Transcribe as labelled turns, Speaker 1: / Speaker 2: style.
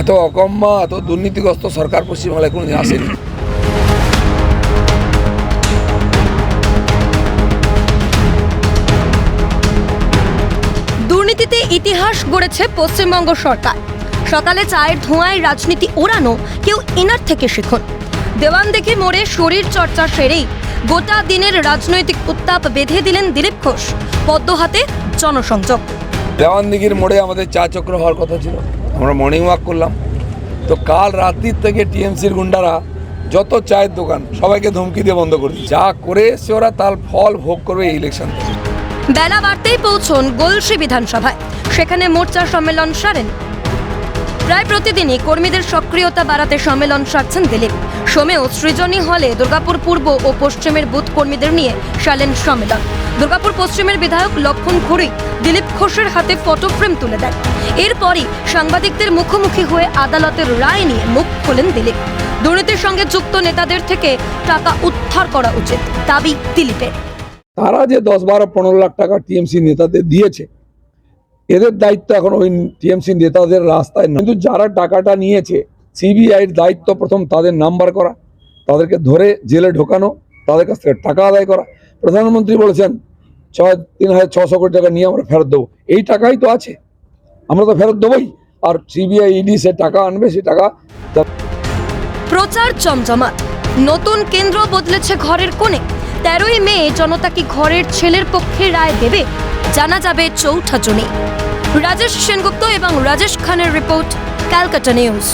Speaker 1: এত অকম্য এত দুর্নীতিগ্রস্ত সরকার পশ্চিমবাংলায় কোনোদিন আসেনি।
Speaker 2: দুর্নীতিতে ইতিহাস গড়েছে পশ্চিমবঙ্গ সরকার। সকালে চায়ের ধোঁয়ায় রাজনীতি ওড়ানো কেউ এনার থেকে শিখুন। দেওয়ান দেখে মোড়ে শরীর চর্চা সেরেই গোটা দিনের রাজনৈতিক উত্তাপ বেঁধে দিলেন দিলীপ ঘোষ পদ্ম হাতে জনসংযোগ।
Speaker 1: দেওয়ানদিঘির মোড়ে আমাদের চা চক্র হওয়ার কথা ছিল। আমরা মর্নিং ওয়াক করলাম। তো কাল রাত্রির থেকে টিএমসির গুন্ডারা যত চায়ের দোকান সবাইকে ধমকি দিয়ে বন্ধ করে যা করে এসছে ওরা, তার ফল ভোগ করবে এই ইলেকশন
Speaker 2: বেলা বাড়তেই পৌঁছন গোলসি বিধানসভায়। সেখানে মোর্চা সম্মেলন সারেন। প্রায় প্রতিদিনই কর্মীদের সক্রিয়তা বাড়াতে সম্মেলন সারছেন দিলীপ। সোমেও সৃজনী হলে দুর্গাপুর পূর্ব ও পশ্চিমের বুথ কর্মীদের নিয়ে সালেন সম্মেলন। দুর্গাপুর পশ্চিমের বিধায়ক লক্ষণ খুড়ি দিলীপ ঘোষের হাতে ফটো ফ্রেম তুলে দেন। এরপরই সাংবাদিকদের মুখোমুখি হয়ে আদালতের রায় নিয়ে মুখ খোলেন দিলীপ। দুর্নীতির সঙ্গে যুক্ত নেতাদের থেকে টাকা উদ্ধার করা উচিত, দাবি দিলীপের।
Speaker 1: তারা যে দশ বারো পনেরো লাখ টাকা টিএমসি নেতাদের দিয়েছে এদের দায়িত্ব এখন ওই টিএমসি নেতাদের রাস্তায় না। কিন্তু যারা টাকাটা নিয়েছে, সিবিআইয়ের দায়িত্ব প্রথম তাদের নাম্বার করা, তাদেরকে ধরে জেলে ঢোকানো, তাদের কাছ থেকে টাকা আদায় করা। প্রধানমন্ত্রী বলেছেন, ছয়, তিন হাজার ছশো কোটি টাকা নিয়ে আমরা ফেরত দেবো। এই টাকাই তো আছে। আমরা তো ফেরত দেবোই। আর সিবিআই ইডি সে টাকা আনবে, সে টাকা
Speaker 2: প্রচার জমজমাট নতুন কেন্দ্র বদলেছে ঘরের কোণে। তেরোই মে জনতা কি ঘরের ছেলের পক্ষে রায় দেবে? জানা যাবে চৌঠা জুনে। রাজেশ সেনগুপ্ত এবং রাজেশ খানের রিপোর্ট ক্যালকাটা নিউজ।